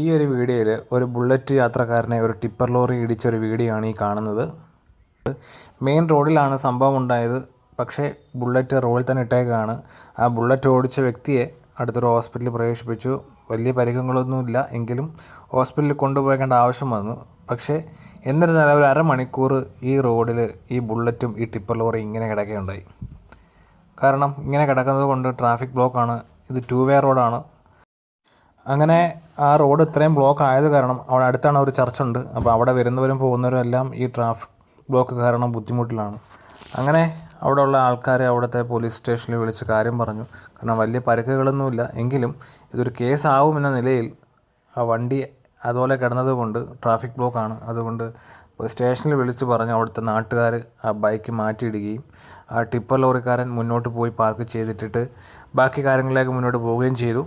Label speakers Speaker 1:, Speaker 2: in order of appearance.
Speaker 1: ഈ ഒരു വീഡിയോയിൽ ഒരു ബുള്ളറ്റ് യാത്രക്കാരനെ ഒരു ടിപ്പർ ലോറി ഇടിച്ചൊരു വീഡിയോ ആണ് ഈ കാണുന്നത്. മെയിൻ റോഡിലാണ് സംഭവം ഉണ്ടായത്. പക്ഷേ ബുള്ളറ്റ് റോഡിൽ തന്നെ ഇട്ടേക്കാണ്. ആ ബുള്ളറ്റ് ഓടിച്ച വ്യക്തിയെ അടുത്തൊരു ഹോസ്പിറ്റലിൽ പ്രവേശിപ്പിച്ചു. വലിയ പരിക്കങ്ങളൊന്നുമില്ല എങ്കിലും ഹോസ്പിറ്റലിൽ കൊണ്ടുപോകേണ്ട ആവശ്യം വന്നു. പക്ഷേ എന്നിരുന്നാലും ഒരു അരമണിക്കൂർ ഈ റോഡിൽ ഈ ബുള്ളറ്റും ഈ ടിപ്പർ ലോറി ഇങ്ങനെ കിടക്കുകയുണ്ടായി കാരണം ഇങ്ങനെ കിടക്കുന്നത് കൊണ്ട് ട്രാഫിക് ബ്ലോക്കാണ്. ഇത് ടു വേ റോഡാണ്. അങ്ങനെ ആ റോഡ് ഇത്രയും ബ്ലോക്ക് ആയത് കാരണം അവിടെ അടുത്താണ് ഒരു ചർച്ചുണ്ട് അപ്പോൾ അവിടെ വരുന്നവരും പോകുന്നവരും എല്ലാം ഈ ട്രാഫിക് ബ്ലോക്ക് കാരണം ബുദ്ധിമുട്ടിലാണ്. അങ്ങനെ അവിടെയുള്ള ആൾക്കാരെ അവിടുത്തെ പോലീസ് സ്റ്റേഷനിൽ വിളിച്ച് കാര്യം പറഞ്ഞു. കാരണം വലിയ പരുക്കുകളൊന്നുമില്ല. എങ്കിലും ഇതൊരു കേസാവുമെന്ന നിലയിൽ ആ വണ്ടി അതുപോലെ കിടന്നതുകൊണ്ട് ട്രാഫിക് ബ്ലോക്കാണ് അതുകൊണ്ട് സ്റ്റേഷനിൽ വിളിച്ച് പറഞ്ഞ് അവിടുത്തെ നാട്ടുകാർ ആ ബൈക്ക് മാറ്റിയിടുകയും ആ ടിപ്പർ ലോറിക്കാരൻ മുന്നോട്ട് പോയി പാർക്ക് ചെയ്തിട്ടിട്ട് ബാക്കി കാര്യങ്ങളിലേക്ക് മുന്നോട്ട് പോവുകയും ചെയ്തു.